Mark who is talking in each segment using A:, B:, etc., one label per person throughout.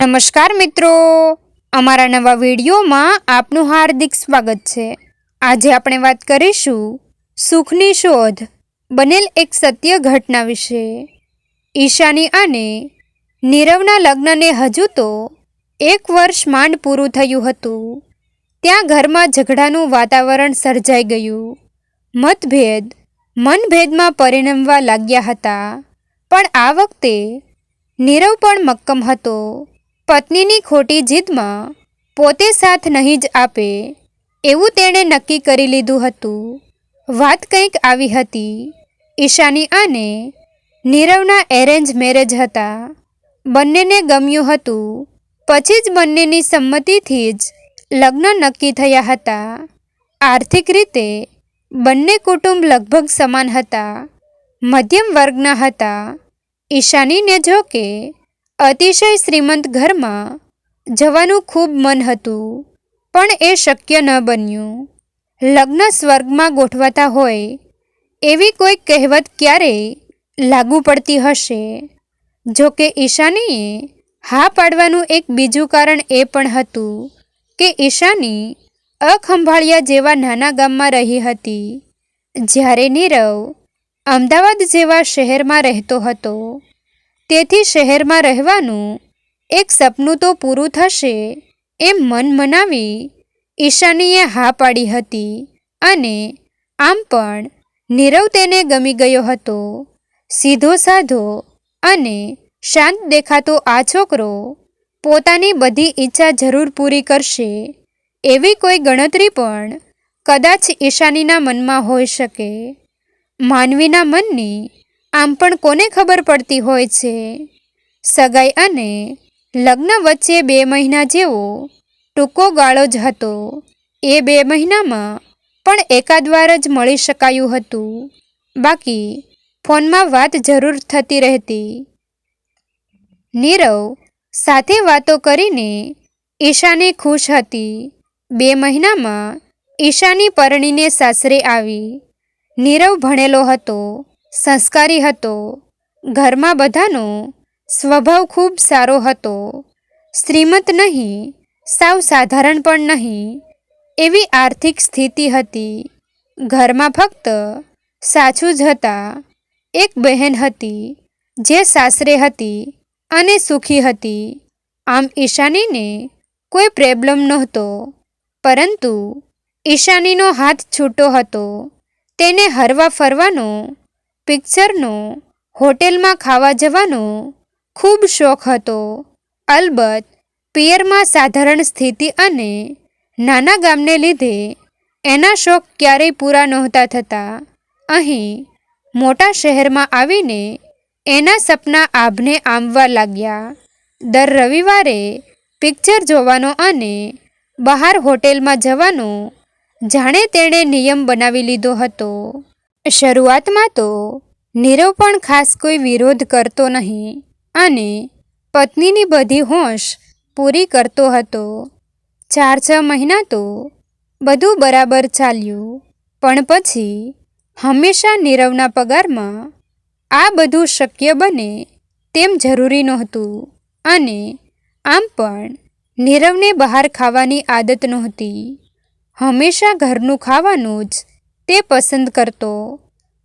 A: નમસ્કાર મિત્રો. અમારા નવા વિડીયોમાં આપનું હાર્દિક સ્વાગત છે. આજે આપણે વાત કરીશું સુખની શોધ બનેલ એક સત્ય ઘટના વિશે. ઈશાની અને નીરવના લગ્નને હજુ તો એક વર્ષ માંડ પૂરું થયું હતું. ત્યાં ઘરમાં ઝઘડાનું વાતાવરણ સર્જાઈ ગયું. મતભેદ મનભેદમાં પરિણમવા લાગ્યા હતા. પણ આ વખતે નીરવ પણ મક્કમ હતો. પત્નીની ખોટી જીદમાં પોતે સાથ નહીં જ આપે, એવું તેણે નક્કી કરી લીધું હતું. વાત કંઈક આવી હતી. ઈશાની અને નીરવના એરેન્જ મેરેજ હતા. બંનેને ગમ્યું હતું. પછી જ બંનેની સંમતિથી જ લગ્ન નક્કી થયા હતા. આર્થિક રીતે બંને કુટુંબ લગભગ સમાન હતા. મધ્યમ વર્ગના હતા. ઈશાનીને જો કે અતિશય શ્રીમંત ઘરમાં જવાનું ખૂબ મન હતું, પણ એ શક્ય ન બન્યું. લગ્ન સ્વર્ગમાં ગોઠવાતા હોય, એવી કોઈ કહેવત ક્યારેય લાગુ પડતી હશે? જો કે ઈશાનીએ હા પાડવાનું એક બીજું કારણ એ પણ હતું કે ઈશાની અખંભાળિયા જેવા નાના ગામમાં રહી હતી. જ્યારે નીરવ અમદાવાદ જેવા શહેરમાં રહેતો હતો તેથી શહેરમાં રહેવાનું એક સપનું તો પૂરું થશે એમ મન મનાવી ઈશાનીએ હા પાડી હતી અને આમ પણ નીરવ તેને ગમી ગયો હતો. સીધો સાધો અને શાંત દેખાતો આ છોકરો પોતાની બધી ઈચ્છા જરૂર પૂરી કરશે એવી કોઈ ગણતરી પણ કદાચ ઈશાનીના મનમાં હોઈ શકે. માનવીના મનની આમ પણ કોને ખબર પડતી હોય છે? સગાઈ અને લગ્ન વચ્ચે બે મહિના જેવો ટૂંકો ગાળો જ હતો. એ બે મહિનામાં પણ એકાદ વાર જ મળી શકાયું હતું. બાકી ફોનમાં વાત જરૂર થતી રહેતી. નીરવ સાથે વાતો કરીને ઈશાની ખુશ હતી. બે મહિનામાં ઈશાની પરણીને સાસરે આવી. નીરવ ભણેલો હતો. સંસ્કારી હતો. ઘરમાં બધાનો સ્વભાવ ખૂબ સારો હતો. શ્રીમંત નહીં, સાવ સાધારણ પણ નહીં, એવી આર્થિક સ્થિતિ હતી. ઘરમાં ફક્ત સાચું જ હતા. એક બહેન હતી, જે સાસરે હતી અને સુખી હતી. આમ ઈશાનીને કોઈ પ્રોબ્લેમ નહોતો. પરંતુ ઈશાનીનો હાથ છૂટો હતો. તેને હરવા ફરવાનો પિક્ચરનો હોટેલમાં ખાવા જવાનો ખૂબ શોખ હતો. અલબત્ત, પિયરમાં સાધારણ સ્થિતિ અને નાના ગામને લીધે એના શોખ ક્યારેય પૂરા નહોતા થતા. અહીં મોટા શહેરમાં આવીને એના સપના આભને આંબવા લાગ્યા. દર રવિવારે પિક્ચર જોવાનો અને બહાર હોટેલમાં જવાનો જાણે તેણે નિયમ બનાવી લીધો હતો. શરૂઆતમાં તો નીરવ પણ ખાસ કોઈ વિરોધ કરતો નહીં અને પત્નીની બધી હોશ પૂરી કરતો હતો. ચાર છ મહિના તો બધું બરાબર ચાલ્યું, પણ પછી હંમેશા નીરવના પગારમાં આ બધું શક્ય બને તેમ જરૂરી નહોતું અને આમ પણ નીરવને બહાર ખાવાની આદત નહોતી. હંમેશા ઘરનું ખાવાનું જ તે પસંદ કરતો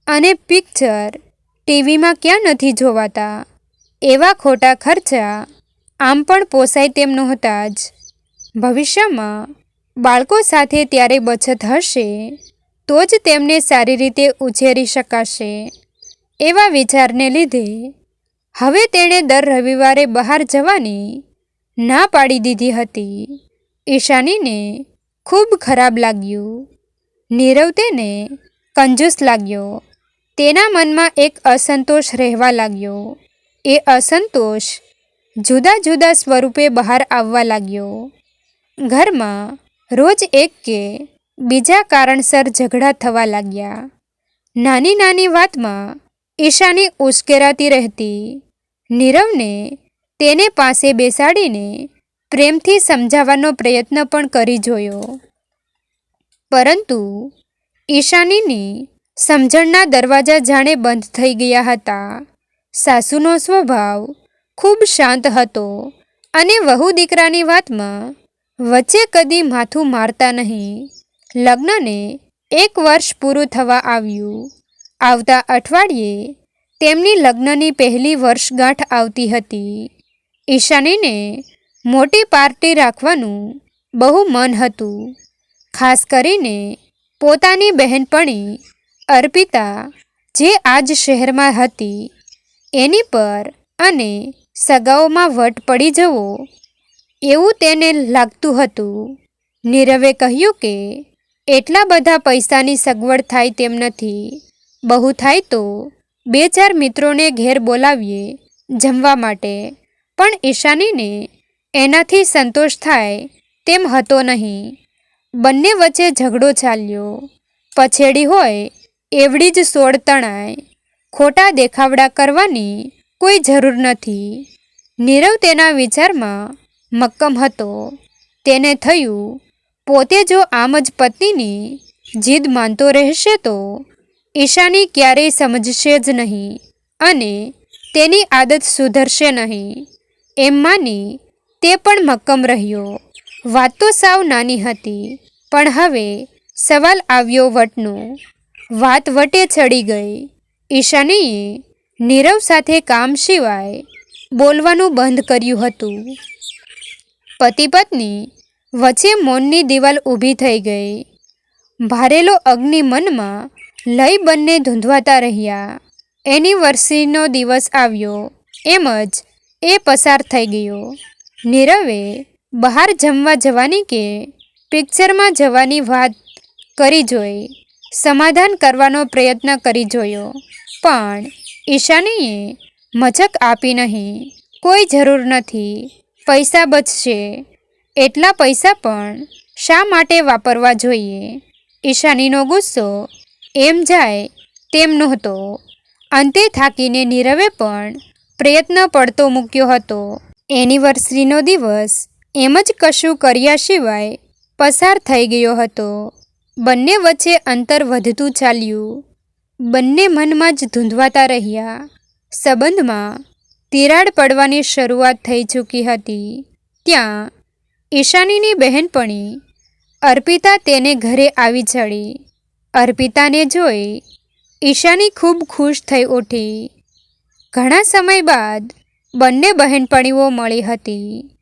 A: અને પિક્ચર ટીવીમાં ક્યાં નથી જોવાતા. એવા ખોટા ખર્ચા આમ પણ પોસાય તેમ નહોતા જ. ભવિષ્યમાં બાળકો સાથે ત્યારે બચત હશે તો જ તેમને સારી રીતે ઉછેરી શકાશે. એવા વિચારને લીધે હવે તેણે દર રવિવારે બહાર જવાની ના પાડી દીધી હતી. ઈશાનીને ખૂબ ખરાબ લાગ્યું. નીરવ તેને કંજૂસ લાગ્યો. તેના મનમાં એક અસંતોષ રહેવા લાગ્યો. એ અસંતોષ જુદા જુદા સ્વરૂપે બહાર આવવા લાગ્યો. ઘરમાં રોજ એક કે બીજા કારણસર ઝઘડા થવા લાગ્યા. નાની નાની વાતમાં ઈશાની ઉશ્કેરાતી રહેતી. નીરવને તેને પાસે બેસાડીને પ્રેમથી સમજાવવાનો પ્રયત્ન પણ કરી જોયો. પરંતુ ઈશાનીની સમજણના દરવાજા જાણે બંધ થઈ ગયા હતા. સાસુનો સ્વભાવ ખૂબ શાંત હતો અને વહુ દીકરાની વાતમાં વચ્ચે કદી માથું મારતા નહીં. લગ્નને એક વર્ષ પૂરું થવા આવ્યું. આવતા અઠવાડિયે તેમની લગ્નની પહેલી વર્ષગાંઠ આવતી હતી. ઈશાનીને મોટી પાર્ટી રાખવાનું બહુ મન હતું. ખાસ કરીને પોતાની બહેનપણી અર્પિતા જે આજ શહેરમાં હતી, એની પર અને સગાઓમાં વટ પડી જવો એવું તેને લાગતું હતું. નીરવે કહ્યું કે એટલા બધા પૈસાની સગવડ થાય તેમ નથી. બહુ થાય તો બે ચાર મિત્રોને ઘેર બોલાવીએ જમવા માટે. પણ ઈશાનીને એનાથી સંતોષ થાય તેમ હતો નહીં. બંને વચ્ચે ઝઘડો ચાલ્યો. પછેડી હોય એવડી જ સોળ તણાય. ખોટા દેખાવડા કરવાની કોઈ જરૂર નથી. નીરવ તેના વિચારમાં મક્કમ હતો. તેને થયું, પોતે જો આમ જ પત્નીની જીદ માનતો રહેશે તો ઈશાની ક્યારેય સમજશે જ નહીં અને તેની આદત સુધરશે નહીં. એમ માની તે પણ મક્કમ રહ્યો. વાત તો સાવ નાની હતી, પણ હવે સવાલ આવ્યો વટનો. વાત વટે ચડી ગઈ. ઈશાનીએ નીરવ સાથે કામ સિવાય બોલવાનું બંધ કર્યું હતું. પતિ પત્ની વચ્ચે મૌનની દિવાલ ઊભી થઈ ગઈ. ભારેલો અગ્નિ મનમાં લઈ બંને ધૂંધવાતા રહ્યા. એનિવર્સરીનો દિવસ આવ્યો, એમ જ એ પસાર થઈ ગયો. નીરવે બહાર જમવા જવાની કે પિક્ચરમાં જવાની વાત કરી જોઈ, સમાધાન કરવાનો પ્રયત્ન કરી જોયો. પણ ઈશાનીએ મચક આપી નહીં. કોઈ જરૂર નથી. પૈસા બચશે. એટલા પૈસા પણ શા માટે વાપરવા જોઈએ? ઈશાનીનો ગુસ્સો એમ જાય તેમ નહોતો. અંતે થાકીને નીરવે પણ પ્રયત્ન પડતો મૂક્યો હતો. એનિવર્સરીનો દિવસ એમ જ કશું કર્યા સિવાય પસાર થઈ ગયો હતો. બંને વચ્ચે અંતર વધતું ચાલ્યું. બંને મનમાં જ ધૂંધવાતા રહ્યા. સંબંધમાં તિરાડ પડવાની શરૂઆત થઈ ચૂકી હતી. ત્યાં ઈશાનીની બહેનપણી અર્પિતા તેને ઘરે આવી ચડી. અર્પિતાને જોઈ ઈશાની ખૂબ ખુશ થઈ ઉઠી. ઘણા સમય બાદ બંને બહેનપણીઓ મળી હતી.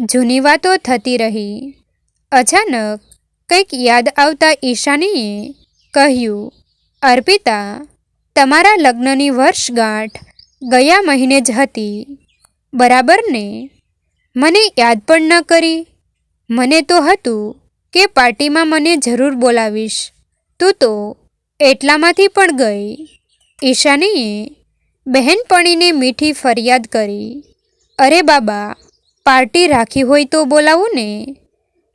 A: જૂની વાતો થતી રહી. અચાનક કંઈક યાદ આવતા ઈશાનીએ કહ્યું, અર્પિતા, તમારા લગ્નની વર્ષગાંઠ ગયા મહિને જ હતી. બરાબર ને? મને યાદ પણ ન કરી. મને તો હતું કે પાર્ટીમાં મને જરૂર બોલાવીશ. તું તો એટલામાંથી પણ ગઈ. ઈશાનીએ બહેનપણીને મીઠી ફરિયાદ કરી, અરે બાબા પાર્ટી રાખી હોય તો બોલાવું ને?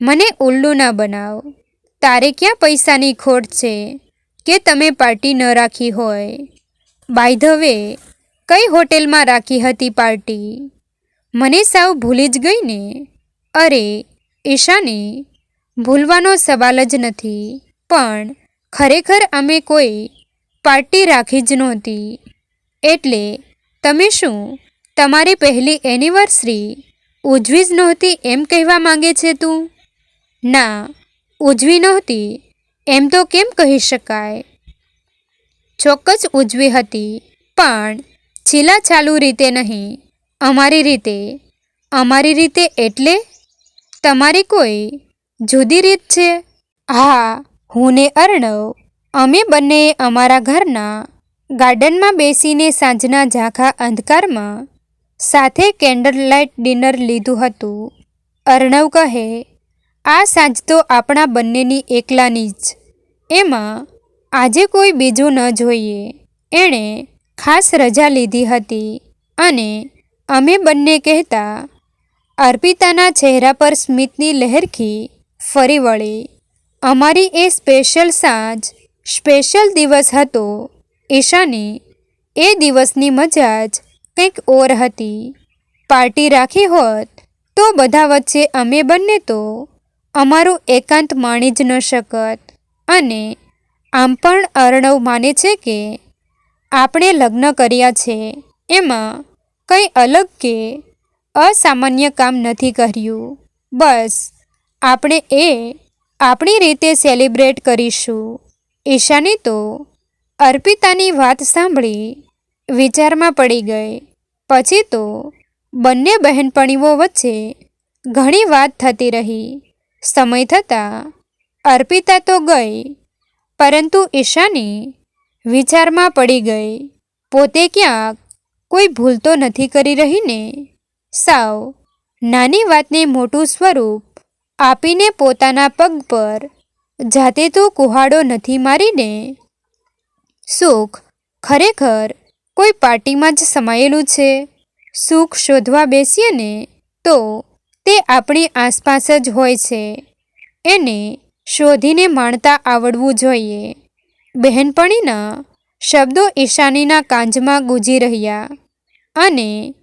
A: મને ઉલ્લુ ના બનાવ. તારે ક્યાં પૈસાની ખોટ છે? કે તમે પાર્ટી ન રાખી હોય? બાય ધ વે કઈ હોટેલમાં રાખી હતી પાર્ટી? મને સાવ ભૂલી જ ગઈ ને. અરે, ઈશાને, ભૂલવાનો સવાલ જ નથી. પણ ખરેખર અમે કોઈ પાર્ટી રાખી જ નહોતી. એટલે તમે શું, તમારી પહેલી એનિવર્સરી ઉજવી જ નહોતી એમ કહેવા માંગે છે તું? ના ઉજવી નહોતી એમ તો કેમ કહી શકાય? ચોક્કસ ઉજવી હતી, પણ છેલ્લા ચાલુ રીતે નહીં. અમારી રીતે અમારી રીતે એટલે? તમારી કોઈ જુદી રીત છે? હા, હું ને અર્ણવ, અમે બંને અમારા ઘરના ગાર્ડનમાં બેસીને સાંજના ઝાંખા અંધકારમાં સાથે કેન્ડલ લાઇટ ડિનર લીધું હતું. અર્ણવ કહે, આ સાંજ તો આપણા બંનેની એકલાની જ. એમાં આજે કોઈ બીજું ન જોઈએ. એણે ખાસ રજા લીધી હતી અને અમે બંને કહેતા, અર્પિતાના ચહેરા પર સ્મિતની લહેરખી ફરી વળી. અમારી એ સ્પેશિયલ સાંજ, સ્પેશિયલ દિવસ હતો. ઈશાની, એ દિવસની મજા જ કંઈક ઓર હતી. પાર્ટી રાખી હોત તો બધા વચ્ચે અમે બંને તો અમારું એકાંત માણી જ ન શકત. અને આમ પણ અર્ણવ માને છે કે આપણે લગ્ન કર્યા છે. એમાં કંઈ અલગ કે અસામાન્ય કામ નથી કર્યું. બસ આપણે એ આપણી રીતે સેલિબ્રેટ કરીશું. ઈશાની તો અર્પિતાની વાત સાંભળી વિચારમાં પડી ગઈ. પછી તો બંને બહેનપણીઓ વચ્ચે ઘણી વાત થતી રહી. સમય થતાં અર્પિતા તો ગઈ, પરંતુ ઈશાની વિચારમાં પડી ગઈ. પોતે ક્યાંક કોઈ ભૂલ તો નથી કરી રહી ને સાવ નાની વાતને મોટું સ્વરૂપ આપીને પોતાના પગ પર જાતે તો કુહાડો નથી મારીને સુખ ખરેખર કોઈ પાર્ટીમાં જ સમાયેલું છે? સુખ શોધવા બેસીએ ને, તો તે આપણી આસપાસ જ હોય છે. એને શોધીને માણતા આવડવું જોઈએ. બહેનપણીના શબ્દો ઈશાનીના કાંજમાં ગુંજી રહ્યા અને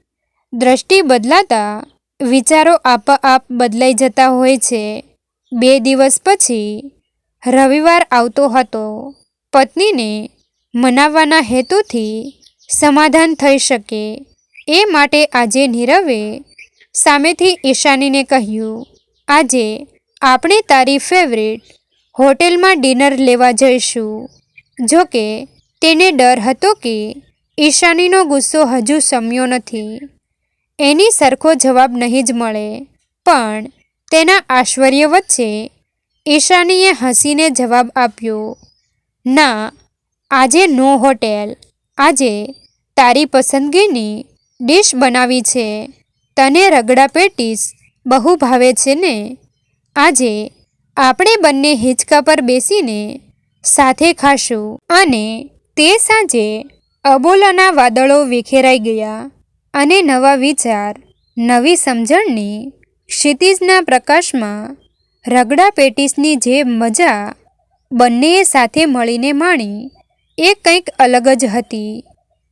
A: દ્રષ્ટિ બદલાતા વિચારો આપોઆપ બદલાઈ જતા હોય છે. બે દિવસ પછી રવિવાર આવતો હતો. પત્નીને મનાવવાના હેતુથી સમાધાન થઈ શકે. એ માટે આજે નીરવે સામેથી ઈશાનીને કહ્યું, આજે આપણે તારી ફેવરિટ હોટેલમાં ડિનર લેવા જઈશું. જો કે તેને ડર હતો કે ઈશાનીનો ગુસ્સો હજુ સમ્યો નથી. એની સરખો જવાબ નહીં જ મળે. પણ તેના આશ્ચર્ય વચ્ચે ઈશાનીએ હસીને જવાબ આપ્યો, ના, આજે નો હોટેલ. આજે તારી પસંદગીની ડીશ બનાવી છે. તને રગડા પેટીસ બહુ ભાવે છે ને? આજે આપણે બંને હિંચકા પર બેસીને સાથે ખાશું અને તે સાંજે અબોલાના વાદળો વિખેરાઈ ગયા અને નવા વિચાર, નવી સમજણની ક્ષિતિજના પ્રકાશમાં રગડા પેટીસની જે મજા બંનેએ સાથે મળીને માણી એ કંઈક અલગ જ હતી.